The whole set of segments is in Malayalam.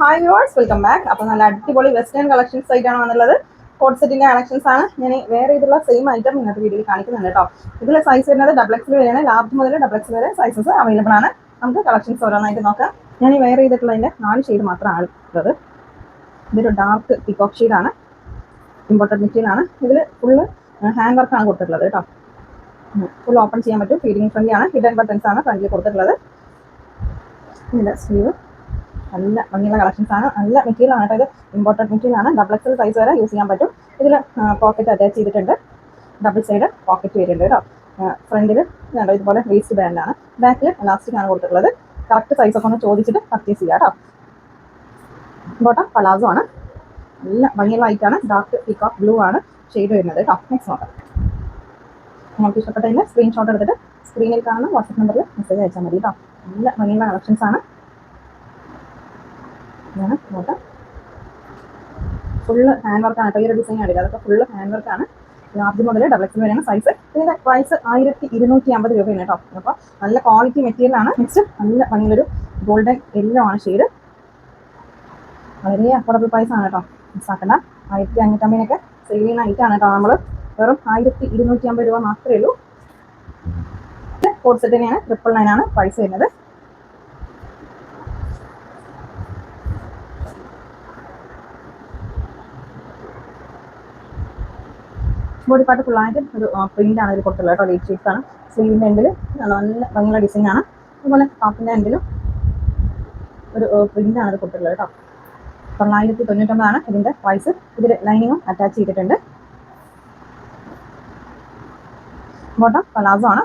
ഹായ് വ്യൂവേഴ്സ് വെൽക്കം ബാക്ക് അപ്പോൾ നല്ല അടിപൊളി വെസ്റ്റേൺ കളക്ഷൻസ് ആയിട്ടാണ് വന്നുള്ളത് കോട്ട് സെറ്റിന്റെ കളക്ഷൻസ് ആണ്. ഞാൻ വേറെ ഇതിലുള്ള സെയിം ഐറ്റം ഇന്നത്തെ വീഡിയോയിൽ കാണിക്കുന്നുണ്ട് കേട്ടോ. ഇതിലെ സൈസ് വരുന്നത് ഡബിൾ എക്സ് വരെയാണ്. ലാർജ് മുതൽ ഡബിൾ എക്സ് വരെ സൈസസ് അവൈലബിൾ ആണ്. നമുക്ക് കളക്ഷൻസ് ഓരോന്നായിട്ട് നോക്കാം. ഞാൻ ഈ വേറെ ചെയ്തിട്ടുള്ളതിന്റെ നാല് ഷെയ്ഡ് മാത്രമാണ് ഉള്ളത് ഇതൊരു ഡാർക്ക് പിക്കോക്ക് ഷെയ്ഡാണ് ഇമ്പോർട്ടന്റ് മെറ്റീരിയൽ ആണ്. ഇതിൽ ഫുള്ള് ഹാൻഡ് വർക്കാണ് കൊടുത്തിട്ടുള്ളത് കേട്ടോ. ഫുൾ ഓപ്പൺ ചെയ്യാൻ പറ്റും. ഫീഡിങ് ഫ്രണ്ട്ലി ആണ്. ഹിഡൻ ബട്ടൺസ് ആണ് ഫ്രണ്ടിൽ കൊടുത്തിട്ടുള്ളത്. ഇതിന്റെ സ്ലീവ് നല്ല ഭംഗിയുള്ള കളക്ഷൻസ് ആണ്. നല്ല മെറ്റീരിയൽ ആണ് കേട്ടോ ഇത്. ഇമ്പോർട്ടന്റ് മെറ്റീരിയൽ ആണ്. ഡബിൾ എക്സൽ സൈസ് വരെ യൂസ് ചെയ്യാൻ പറ്റും. ഇതിൽ പോക്കറ്റ് അറ്റാച്ച് ചെയ്തിട്ടുണ്ട്. ഡബിൾ സൈഡ് പോക്കറ്റ് വരുന്നുണ്ട് കേട്ടോ. ഫ്രണ്ടിൽ കണ്ടോ ഇതുപോലെ വേസ്റ്റ് ബാൻഡാണ് ബാക്കിൽ ഇലാസ്റ്റിക് ആണ് കൊടുത്തിട്ടുള്ളത്. കറക്റ്റ് സൈസ് ഒക്കെ ഒന്ന് ചോദിച്ചിട്ട് പർച്ചേസ് ചെയ്യാം കേട്ടോ. ബോട്ടം പലാസോ ആണ്. നല്ല ഭംഗിയുള്ള ആണ്. ഡാർക്ക് പീക്കോക്ക് ബ്ലൂ ആണ് ഷെയ്ഡ് വരുന്നത് കേട്ടോ. നെക്സ്റ്റ് നോക്കാം. നിങ്ങൾക്ക് ഇഷ്ടപ്പെട്ടതിന്റെ സ്ക്രീൻഷോട്ട് എടുത്തിട്ട് സ്ക്രീനിൽ കാണുന്ന വാട്സപ്പ് നമ്പറിൽ മെസ്സേജ് അയച്ചാൽ മതി കേട്ടോ. നല്ല ഭംഗിയുള്ള കളക്ഷൻസ് ആണ്. ഇതാണ്. നോക്കാം. ഫുള്ള് ഹാൻഡ് വർക്കാണ് ഈ ഡിസൈൻ ആണില്ല അതൊക്കെ ഫുള്ള് ഹാൻഡ് വർക്കാണ് ലാർജ് മുതൽ ഡബിൾ എക്സ് വരെയാണ് സൈസ് ഇതിന്റെ പ്രൈസ് ആയിരത്തി ഇരുന്നൂറ്റി അമ്പത് രൂപയാണ് കേട്ടോ. അപ്പോൾ നല്ല ക്വാളിറ്റി മെറ്റീരിയൽ ആണ്. നെക്സ്റ്റ് നല്ല ഭംഗിയൊരു ഗോൾഡൻ യെല്ലോ ആണ് ഷെയ്ഡ് വളരെ അഫോർഡബിൾ പ്രൈസ് ആണ് കേട്ടോ. മിസ്സാക്കണ്ട ആയിരത്തി അഞ്ഞൂറ്റമ്പതിനൊക്കെ സെയിൽ ചെയ്യുന്ന ഐറ്റാണ് കേട്ടോ നമ്മൾ വെറും ആയിരത്തി ഇരുന്നൂറ്റി അമ്പത് രൂപ മാത്രമേ ഉള്ളൂ. കോഡ് സെറ്റ് തന്നെയാണ്. ട്രിപ്പിൾ നയൻ ആണ് പ്രൈസ് വരുന്നത്. ബോഡി പാർട്ട് ഫുള്ളായിട്ട് ഒരു പ്രിന്റ് ആണ് ഇത് കൊടുത്തുള്ളത് കേട്ടോ ലൈറ്റ് ഷീറ്റ്സ് ആണ്. സ്ലീവിന്റെ എൻഡിൽ നല്ല ഭംഗിയുള്ള ഡിസൈൻ ആണ്. അതുപോലെ ടോപ്പിന്റെ എൻഡിലും ഒരു പ്രിന്റ് ആണ് ഇത് കൊടുത്തുള്ളത് കേട്ടോ. തൊള്ളായിരത്തി തൊണ്ണൂറ്റൊമ്പതാണ് ഇതിന്റെ പ്രൈസ് ഇതിൽ ലൈനിങ്ങും അറ്റാച്ച് ചെയ്തിട്ടുണ്ട്. ബോട്ടം പലാസോ ആണ്.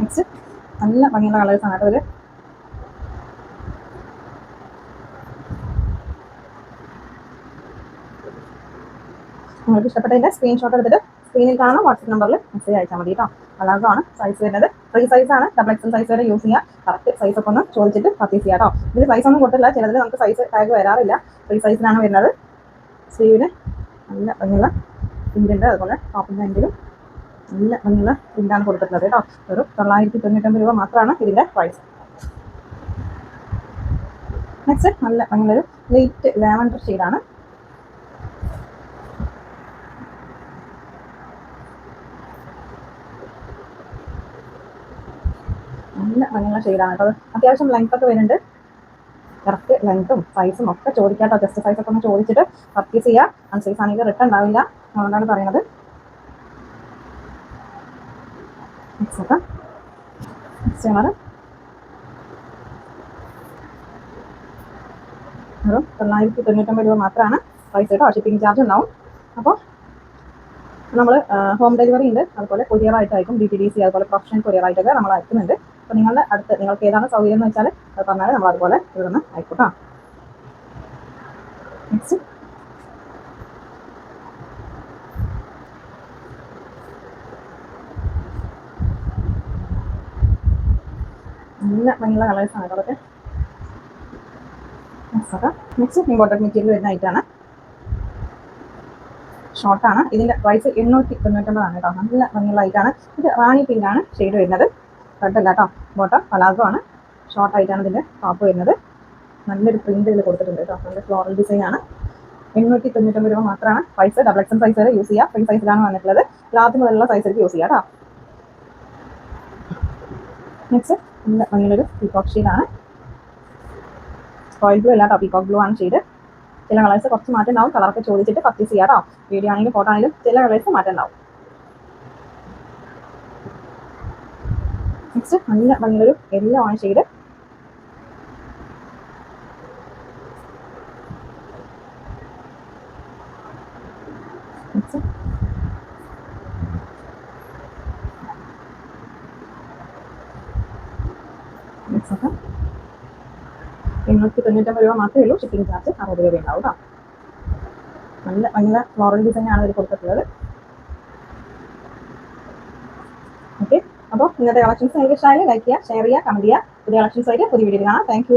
നെക്സ്റ്റ് നല്ല ഭംഗിയുള്ള കളേഴ്സ് ആണ് കേട്ടോ ഇതിൽ നിങ്ങൾക്ക് ഇഷ്ടപ്പെട്ടതിന്റെ സ്ക്രീൻഷോട്ട് എടുത്തിട്ട് സ്ക്രീനിൽ കാണുന്ന വാട്സപ്പ് നമ്പറിൽ മെസ്സേജ് അയച്ചാൽ മതി കേട്ടോ അതാകാണ് സൈസ് വരുന്നത്. ഫ്രീ സൈസ് ആണ്. ഡബിൾ എക്സൽ സൈസ് വരെ യൂസ് ചെയ്യാം. കറക്റ്റ് സൈസ് ഒക്കെ ഒന്ന് ചോദിച്ചിട്ട് പർച്ചേസ് ചെയ്യാം കേട്ടോ ഇതിൽ സൈസ് ഒന്നും കൊടുത്തില്ല ചിലതിൽ നമുക്ക് സൈസ് ടാഗ് വരാറില്ല. ഫ്രീ സൈസിലാണ് വരുന്നത്. സ്ലീവിന് നല്ല ഭംഗിയുള്ള പ്രിന്റുണ്ട് അതുപോലെ ടോപ്പിന്റെ എൻഡിലും നല്ല ഭംഗിയുള്ള പ്രിന്റാണ് കൊടുത്തിട്ടുള്ളത് കേട്ടോ ഒരു തൊള്ളായിരത്തി തൊണ്ണൂറ്റൊമ്പത് രൂപ മാത്രമാണ് ഇതിന്റെ പ്രൈസ് നെക്സ്റ്റ് നല്ല ഭംഗിയുള്ളൊരു ലൈറ്റ് ലാവൻഡർ ഷെയ്ഡാണ് നല്ല ഭംഗിയുള്ള ഷെയ്ഡാണ് കേട്ടോ. അത്യാവശ്യം ലെങ്ത് ഒക്കെ വരുന്നുണ്ട്. കറക്റ്റ് ലെങ്ത്തും സൈസും ഒക്കെ ചോദിക്കാട്ടോ. ജസ്റ്റ് സൈസ് ഒക്കെ ഒന്ന് ചോദിച്ചിട്ട് പർച്ചേസ് ചെയ്യുക അൺസൈസ് ആണെങ്കിൽ റിട്ടേൺ ഉണ്ടാവില്ല. അതുകൊണ്ടാണ് പറയുന്നത്. തൊള്ളായിരത്തി തൊണ്ണൂറ്റൊമ്പത് രൂപ മാത്രമാണ് പൈസ കേട്ടോ. ഷിപ്പിംഗ് ചാർജ് ഉണ്ടാവും. അപ്പോൾ നമ്മൾ ഹോം ഡെലിവറി ഉണ്ട്. അതുപോലെ കൊറിയർ ആയിട്ടായിരിക്കും ഡി ടി ഡി സി അതുപോലെ പ്രൊഫഷണൽ കൊറിയർ ആയിട്ടൊക്കെ നമ്മൾ അയക്കുന്നുണ്ട് അപ്പോൾ നിങ്ങളുടെ അടുത്ത് നിങ്ങൾക്ക് ഏതാണ് സൗകര്യം എന്ന് വെച്ചാൽ അത് പറഞ്ഞാൽ നമ്മൾ അതുപോലെ ഇവിടുന്ന് ആയിക്കോട്ടാ. നല്ല ഭംഗിയുള്ള കളേഴ്സാണ് അതൊക്കെ. നെക്സ്റ്റ് ഇമ്പോർട്ടന്റ് മെറ്റീരിയൽ വരുന്ന ഐറ്റാണ് ഷോർട്ടാണ് ഇതിന്റെ പ്രൈസ് എണ്ണൂറ്റി തൊണ്ണൂറ്റൊമ്പതാണ് കേട്ടോ. നല്ല ഭംഗിയുള്ള ഐറ്റാണ് ഇത് റാണി പിങ്കാണ് ഷെയ്ഡ് വരുന്നത്. അല്ല കേട്ടോ ബോട്ടം പലാസോ ആണ് ഷോർട്ട് ആയിട്ടാണ് ഇതിന്റെ ടോപ്പ് വരുന്നത്. നല്ലൊരു പ്രിന്റ് ഇതിൽ കൊടുത്തിട്ടുണ്ട് കേട്ടോ. നല്ല ഫ്ലോറൽ ഡിസൈൻ ആണ്. എണ്ണൂറ്റി തൊണ്ണൂറ്റൊമ്പത് രൂപ മാത്രമാണ്. സൈസ് ഡബിൾ എക്സൽ സൈസ് വരെ യൂസ് ചെയ്യുക ഫ്രീ സൈസിലാണ് വന്നിട്ടുള്ളത്. ലാർജ് മുതലുള്ള സൈസിലേക്ക് യൂസ് ചെയ്യാം കേട്ടോ. നെക്സ്റ്റ് നല്ല ഭംഗിയുള്ളൊരു പീകോക്ക് ഷെയ്ഡാണ് റോയൽ ബ്ലൂ അല്ല കേട്ടോ പീകോക്ക് ബ്ലൂ ആണ് ഷെയ്ഡ് ചില കളേഴ്സ് കുറച്ച് മാറ്റം ഉണ്ടാവും. കളറൊക്കെ ചോദിച്ചിട്ട് പർച്ചേസ് ചെയ്യാം കേട്ടോ. വീഡിയോ ആണെങ്കിലും ഫോട്ടോ ആണെങ്കിലും ചില കളേഴ്സ് മാറ്റം ഉണ്ടാവും. നെക്സ്റ്റ് നല്ല ഭംഗിയൊരു യെല്ലോ ആണ് ഷെയ്ഡ് എണ്ണൂറ്റി തൊണ്ണൂറ്റമ്പത് രൂപ മാത്രമേ ഉള്ളൂ. ഷിപ്പിംഗ് ചാർജ് അറുപത് രൂപ ഉണ്ടാവും കേട്ടോ നല്ല ഭയങ്കര ഫ്ലോറൽ ഡിസൈൻ ആണ് അവർ കൊടുത്തിട്ടുള്ളത്. അപ്പോൾ ഇന്നത്തെ കളക്ഷൻസ് നിങ്ങൾക്ക് ഇഷ്ടമായാലും ലൈക്ക് ചെയ്യുക ഷെയർ ചെയ്യുക കമന്റ് ചെയ്യുക. പുതിയ കളക്ഷൻസ് ആയിട്ട് പുതിയ വീഡിയോ കാണാം. താങ്ക്